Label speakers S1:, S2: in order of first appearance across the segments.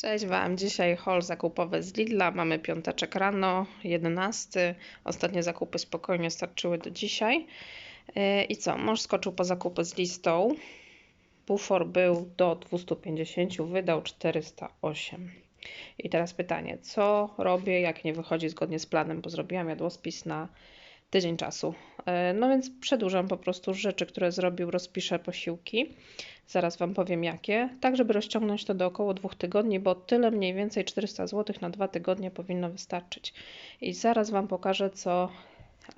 S1: Cześć Wam, dzisiaj haul zakupowy z Lidla, mamy piąteczek rano, 11, ostatnie zakupy spokojnie starczyły do dzisiaj. Yy, I co, mąż skoczył po zakupy z listą, bufor był do 250, wydał 408. I teraz pytanie, co robię, jak nie wychodzi zgodnie z planem, bo zrobiłam jadłospis na tydzień czasu. E, no więc przedłużam po prostu rzeczy, które zrobił, rozpiszę posiłki. Zaraz Wam powiem jakie, tak żeby rozciągnąć to do około dwóch tygodni, bo tyle mniej więcej 400 zł na dwa tygodnie powinno wystarczyć. I zaraz Wam pokażę, co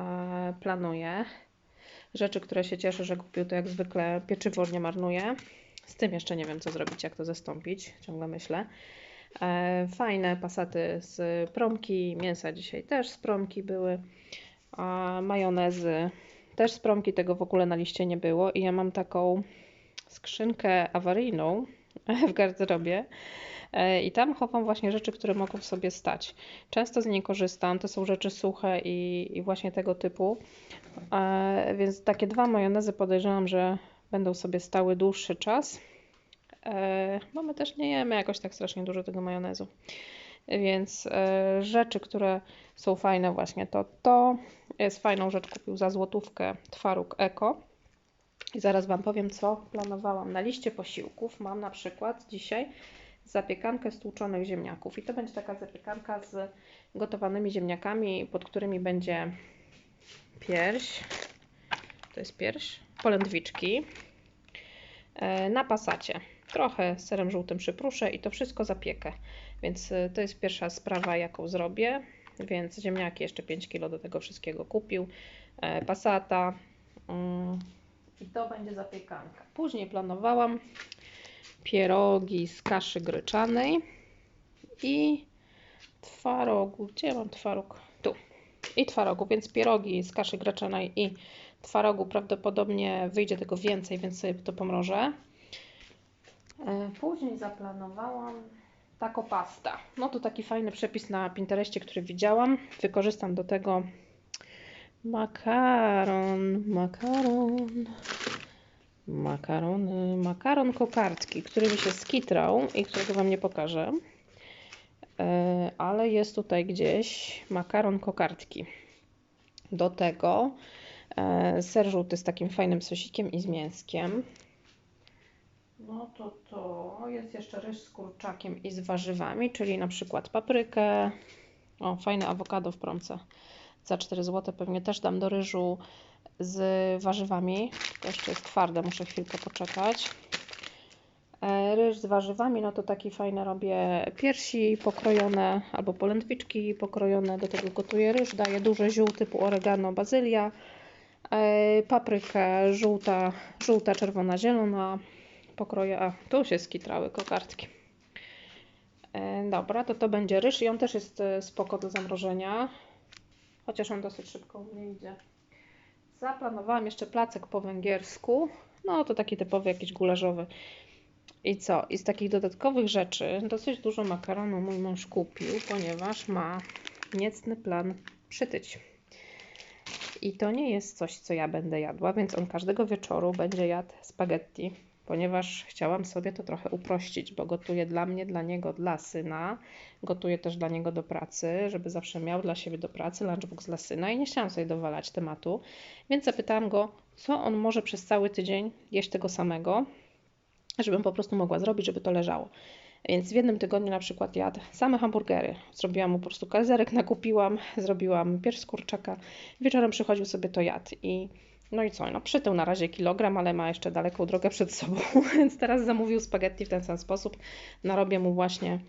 S1: e, planuję. Rzeczy, które się cieszę, że kupił, to jak zwykle pieczywo nie marnuje. Z tym jeszcze nie wiem, co zrobić, jak to zastąpić, ciągle myślę. E, fajne pasaty z promki, mięsa dzisiaj też z promki były a majonezy. Też z promki tego w ogóle na liście nie było i ja mam taką skrzynkę awaryjną w garderobie e, i tam chowam właśnie rzeczy, które mogą sobie stać. Często z niej korzystam, to są rzeczy suche i, i właśnie tego typu, e, więc takie dwa majonezy podejrzewam, że będą sobie stały dłuższy czas. E, bo my też nie jemy jakoś tak strasznie dużo tego majonezu. Więc rzeczy, które są fajne właśnie to to. Jest fajną rzecz, kupił za złotówkę Twaróg Eko. I zaraz Wam powiem, co planowałam. Na liście posiłków mam na przykład dzisiaj zapiekankę z tłuczonych ziemniaków. I to będzie taka zapiekanka z gotowanymi ziemniakami, pod którymi będzie pierś. To jest pierś. Polędwiczki. E, na pasacie. Trochę serem żółtym przypruszę i to wszystko zapiekę. Więc y, to jest pierwsza sprawa, jaką zrobię. Więc ziemniaki jeszcze 5 kg do tego wszystkiego kupił. E, Passata. Mm, I to będzie zapiekanka. Później planowałam pierogi z kaszy gryczanej i twarogu. Gdzie mam twaróg? Tu. I twarogu, więc pierogi z kaszy gryczanej i twarogu prawdopodobnie wyjdzie tego więcej, więc sobie to pomrożę. E, później zaplanowałam taco pasta. No to taki fajny przepis na Pinterestie, który widziałam. Wykorzystam do tego makaron, makaron, makarony, makaron kokardki, który mi się skitrał i którego Wam nie pokażę. E, ale jest tutaj gdzieś makaron kokardki. Do tego e, ser żółty z takim fajnym sosikiem i z mięskiem. No to to jest jeszcze ryż z kurczakiem i z warzywami, czyli na przykład paprykę. O, fajne awokado w promce. Za 4 zł pewnie też dam do ryżu z warzywami. To jeszcze jest twarde, muszę chwilkę poczekać. E, ryż z warzywami, no to taki fajny robię piersi pokrojone albo polędwiczki pokrojone. Do tego gotuję ryż, daję duże ziół typu oregano, bazylia, e, paprykę żółta, żółta, czerwona, zielona, pokroję. A, tu się skitrały kokardki. E, dobra, to to będzie ryż i on też jest e, spoko do zamrożenia. Chociaż on dosyć szybko u mnie idzie. Zaplanowałam jeszcze placek po węgiersku. No to taki typowy jakiś gularzowy. I co? I z takich dodatkowych rzeczy dosyć dużo makaronu mój mąż kupił, ponieważ ma niecny plan przytyć. I to nie jest coś, co ja będę jadła, więc on każdego wieczoru będzie jadł spaghetti ponieważ chciałam sobie to trochę uprościć, bo gotuję dla mnie, dla niego, dla syna. Gotuję też dla niego do pracy, żeby zawsze miał dla siebie do pracy lunchbox dla syna i nie chciałam sobie dowalać tematu, więc zapytałam go, co on może przez cały tydzień jeść tego samego, żebym po prostu mogła zrobić, żeby to leżało. Więc w jednym tygodniu na przykład jadł same hamburgery. Zrobiłam mu po prostu kalzerek, nakupiłam, zrobiłam pierś z kurczaka. Wieczorem przychodził sobie to jadł i no i co? No przytył na razie kilogram, ale ma jeszcze daleką drogę przed sobą, więc teraz zamówił spaghetti w ten sam sposób. Narobię mu właśnie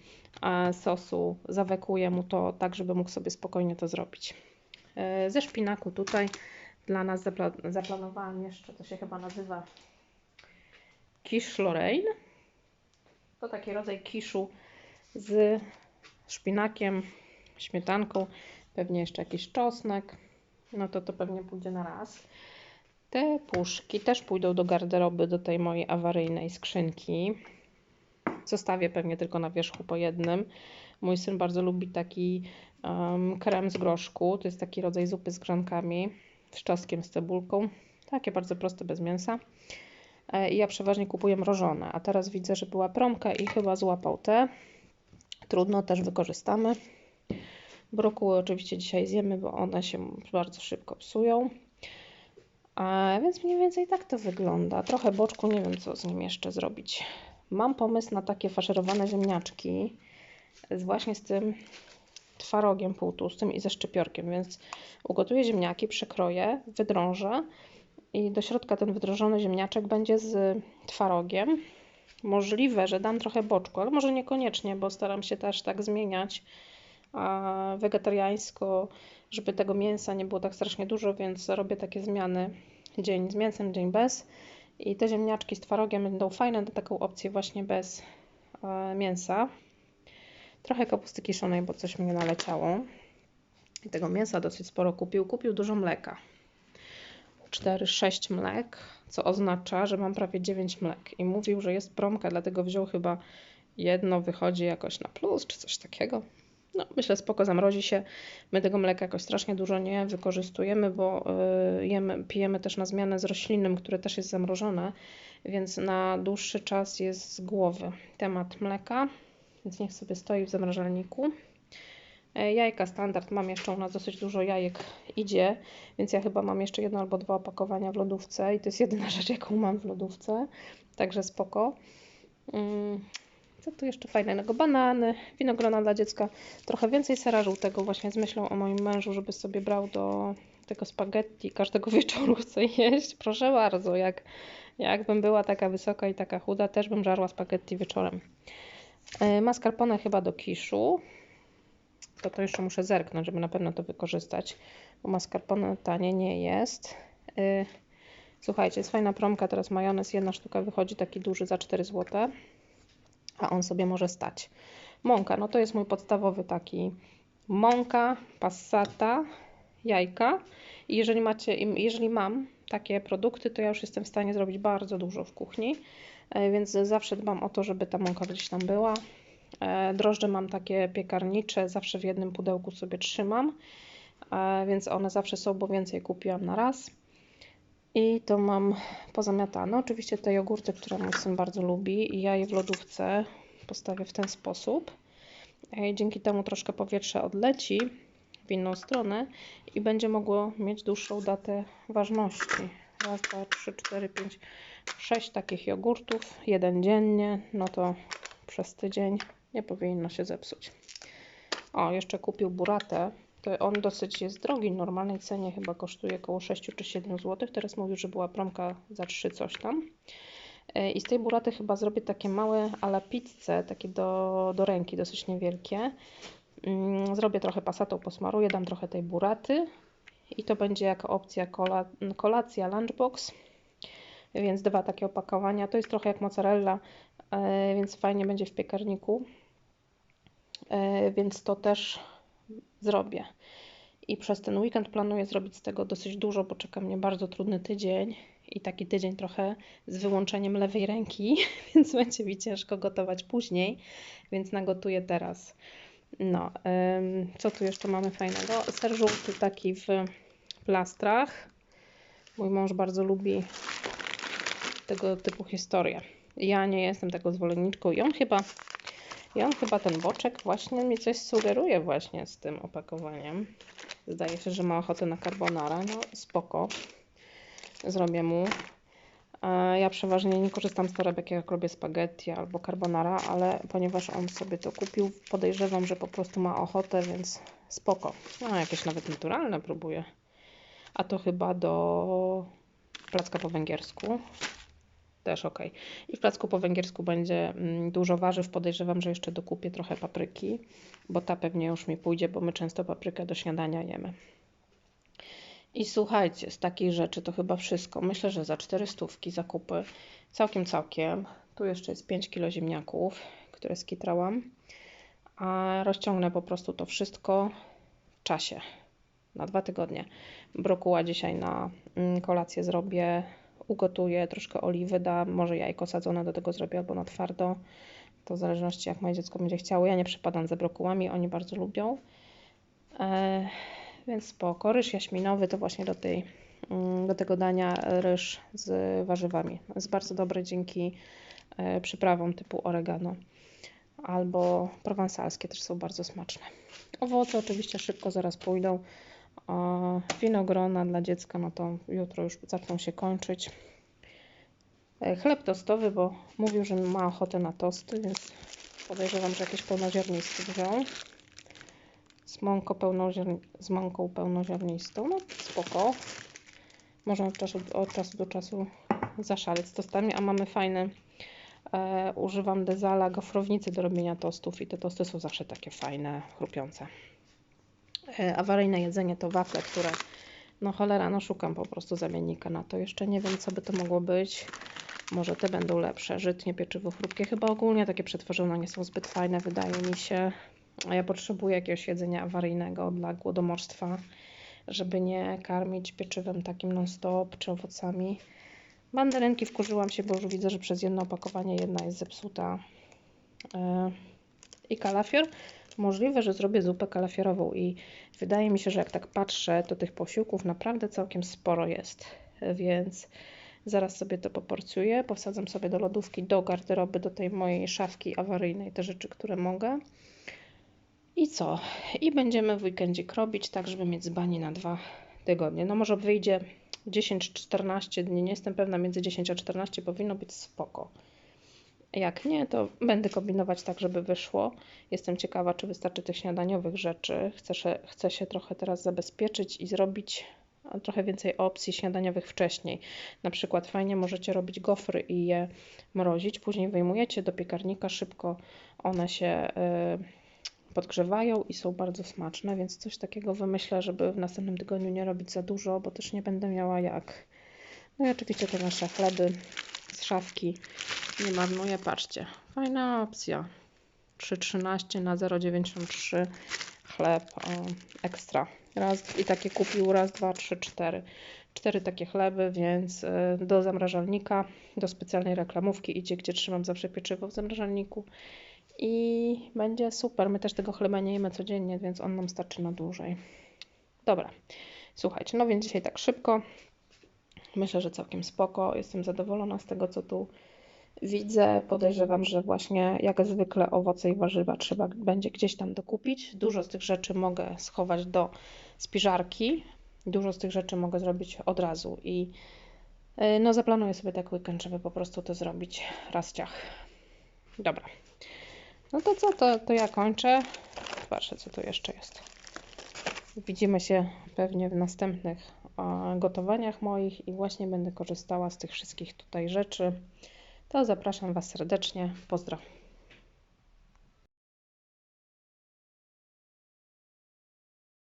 S1: e, sosu, zawekuję mu to tak, żeby mógł sobie spokojnie to zrobić. E, ze szpinaku tutaj dla nas zapla zaplanowałam jeszcze, to się chyba nazywa quiche Lorraine. To taki rodzaj kiszu z szpinakiem, śmietanką, pewnie jeszcze jakiś czosnek. No to to pewnie pójdzie na raz. Te puszki też pójdą do garderoby, do tej mojej awaryjnej skrzynki. Zostawię pewnie tylko na wierzchu po jednym. Mój syn bardzo lubi taki um, krem z groszku. To jest taki rodzaj zupy z grankami, z czosnkiem, z cebulką. Takie bardzo proste, bez mięsa. E, I ja przeważnie kupuję mrożone. A teraz widzę, że była promka i chyba złapał te. Trudno, też wykorzystamy. Brokuły oczywiście dzisiaj zjemy, bo one się bardzo szybko psują. Więc mniej więcej tak to wygląda. Trochę boczku, nie wiem co z nim jeszcze zrobić. Mam pomysł na takie faszerowane ziemniaczki, z właśnie z tym twarogiem półtłustym i ze szczypiorkiem, więc ugotuję ziemniaki, przekroję, wydrążę i do środka ten wydrożony ziemniaczek będzie z twarogiem. Możliwe, że dam trochę boczku, ale może niekoniecznie, bo staram się też tak zmieniać wegetariańsko, żeby tego mięsa nie było tak strasznie dużo, więc robię takie zmiany dzień z mięsem, dzień bez. I te ziemniaczki z twarogiem będą fajne na taką opcję właśnie bez e, mięsa. Trochę kapusty kiszonej, bo coś mnie naleciało. I tego mięsa dosyć sporo kupił. Kupił dużo mleka. 4-6 mlek, co oznacza, że mam prawie 9 mlek. I mówił, że jest promka, dlatego wziął chyba jedno, wychodzi jakoś na plus, czy coś takiego. No, myślę, spoko, zamrozi się. My tego mleka jakoś strasznie dużo nie wykorzystujemy, bo y, jemy, pijemy też na zmianę z roślinnym, które też jest zamrożone, więc na dłuższy czas jest z głowy temat mleka, więc niech sobie stoi w zamrażalniku. E, jajka standard, mam jeszcze u nas dosyć dużo jajek idzie, więc ja chyba mam jeszcze jedno albo dwa opakowania w lodówce i to jest jedyna rzecz, jaką mam w lodówce, także spoko. Co tu jeszcze fajnego? Banany, winogrona dla dziecka, trochę więcej sera żółtego właśnie z myślą o moim mężu, żeby sobie brał do tego spaghetti, każdego wieczoru chce jeść. Proszę bardzo, jak, jakbym była taka wysoka i taka chuda, też bym żarła spaghetti wieczorem. E, mascarpone chyba do kiszu. To to jeszcze muszę zerknąć, żeby na pewno to wykorzystać, bo mascarpone tanie nie jest. E, słuchajcie, jest fajna promka, teraz majonez, jedna sztuka wychodzi taki duży za 4 zł a on sobie może stać. Mąka, no to jest mój podstawowy taki mąka, passata, jajka. I jeżeli macie, jeżeli mam takie produkty, to ja już jestem w stanie zrobić bardzo dużo w kuchni, e, więc zawsze dbam o to, żeby ta mąka gdzieś tam była. E, drożdże mam takie piekarnicze, zawsze w jednym pudełku sobie trzymam, e, więc one zawsze są, bo więcej kupiłam na raz. I to mam pozamiatane. Oczywiście te jogurty, które mój syn bardzo lubi i ja je w lodówce postawię w ten sposób. I dzięki temu troszkę powietrze odleci w inną stronę i będzie mogło mieć dłuższą datę ważności. Raz, dwa, trzy, cztery, pięć, sześć takich jogurtów, jeden dziennie, no to przez tydzień nie powinno się zepsuć. O, jeszcze kupił buratę to on dosyć jest drogi, w normalnej cenie chyba kosztuje około 6 czy 7 zł. Teraz mówił, że była promka za 3 coś tam. E, I z tej buraty chyba zrobię takie małe ala pizze, takie do, do ręki, dosyć niewielkie. Mm, zrobię trochę pasatą, posmaruję, dam trochę tej buraty i to będzie jako opcja kola, kolacja lunchbox. Więc dwa takie opakowania. To jest trochę jak mozzarella, e, więc fajnie będzie w piekarniku. E, więc to też zrobię. I przez ten weekend planuję zrobić z tego dosyć dużo, bo czeka mnie bardzo trudny tydzień i taki tydzień trochę z wyłączeniem lewej ręki, więc będzie mi ciężko gotować później, więc nagotuję teraz. No, co tu jeszcze mamy fajnego? Ser żółty taki w plastrach. Mój mąż bardzo lubi tego typu historie. Ja nie jestem tego zwolenniczką i on chyba i on chyba ten boczek właśnie mi coś sugeruje właśnie z tym opakowaniem. Zdaje się, że ma ochotę na carbonara. No spoko. Zrobię mu. Ja przeważnie nie korzystam z torebek, jak robię spaghetti albo carbonara, ale ponieważ on sobie to kupił, podejrzewam, że po prostu ma ochotę, więc spoko. No, jakieś nawet naturalne próbuję. A to chyba do placka po węgiersku też ok. I w placku po węgiersku będzie mm, dużo warzyw. Podejrzewam, że jeszcze dokupię trochę papryki, bo ta pewnie już mi pójdzie, bo my często paprykę do śniadania jemy. I słuchajcie, z takich rzeczy to chyba wszystko. Myślę, że za 400 zakupy całkiem, całkiem. Tu jeszcze jest 5 kg ziemniaków, które skitrałam. A rozciągnę po prostu to wszystko w czasie. Na dwa tygodnie. Brokuła dzisiaj na mm, kolację zrobię ugotuję, troszkę oliwy dam, może jajko sadzone do tego zrobię albo na twardo. To w zależności jak moje dziecko będzie chciało. Ja nie przypadam za brokułami, oni bardzo lubią. E, więc spoko. Ryż jaśminowy to właśnie do, tej, mm, do tego dania ryż z warzywami. Jest bardzo dobry dzięki e, przyprawom typu oregano. albo prowansalskie też są bardzo smaczne. Owoce oczywiście szybko zaraz pójdą. A winogrona dla dziecka, no to jutro już zaczną się kończyć. E, Chleb tostowy, bo mówił, że ma ochotę na tosty, więc podejrzewam, że jakiś pełnoziarnisty wziął. Z mąką, pełnoziarn... z mąką pełnoziarnistą, no spoko. Można od czasu, od czasu do czasu zaszaleć z tostami, a mamy fajny e, używam dezala gofrownicy do robienia tostów i te tosty są zawsze takie fajne, chrupiące. E, awaryjne jedzenie to wafle, które no cholera, no szukam po prostu zamiennika na to. Jeszcze nie wiem, co by to mogło być. Może te będą lepsze. Żytnie, pieczywo chrupkie. Chyba ogólnie takie przetworzone nie są zbyt fajne, wydaje mi się. A ja potrzebuję jakiegoś jedzenia awaryjnego dla głodomorstwa, żeby nie karmić pieczywem takim non-stop czy owocami. Mandarynki wkurzyłam się, bo już widzę, że przez jedno opakowanie jedna jest zepsuta. Yy. I kalafior. Możliwe, że zrobię zupę kalafiorową i wydaje mi się, że jak tak patrzę, to tych posiłków naprawdę całkiem sporo jest. Więc zaraz sobie to poporcjuję. Powsadzam sobie do lodówki, do garderoby, do tej mojej szafki awaryjnej te rzeczy, które mogę. I co? I będziemy w weekendzik robić, tak żeby mieć dzbani na dwa tygodnie. No może wyjdzie 10-14 dni, nie jestem pewna, między 10 a 14 powinno być spoko. Jak nie, to będę kombinować tak, żeby wyszło. Jestem ciekawa, czy wystarczy tych śniadaniowych rzeczy. Chcę chcę się trochę teraz zabezpieczyć i zrobić trochę więcej opcji śniadaniowych wcześniej. Na przykład fajnie możecie robić gofry i je mrozić, później wyjmujecie do piekarnika, szybko one się y, podgrzewają i są bardzo smaczne, więc coś takiego wymyślę, żeby w następnym tygodniu nie robić za dużo, bo też nie będę miała jak. No i oczywiście te nasze chleby szafki nie marnuję. Patrzcie, fajna opcja. 3,13 na 0,93 chleb o, ekstra. Raz i takie kupił raz, dwa, trzy, cztery. Cztery takie chleby, więc y, do zamrażalnika, do specjalnej reklamówki idzie, gdzie trzymam zawsze pieczywo w zamrażalniku. I będzie super. My też tego chleba nie jemy codziennie, więc on nam starczy na dłużej. Dobra, słuchajcie, no więc dzisiaj tak szybko. Myślę, że całkiem spoko. Jestem zadowolona z tego, co tu widzę. Podejrzewam, że właśnie jak zwykle owoce i warzywa trzeba będzie gdzieś tam dokupić. Dużo z tych rzeczy mogę schować do spiżarki. Dużo z tych rzeczy mogę zrobić od razu i y, no zaplanuję sobie tak weekend, żeby po prostu to zrobić raz ciach. Dobra. No to co, to, to ja kończę. Patrzę, co tu jeszcze jest. Widzimy się pewnie w następnych gotowaniach moich i właśnie będę korzystała z tych wszystkich tutaj rzeczy. To zapraszam Was serdecznie. Pozdro.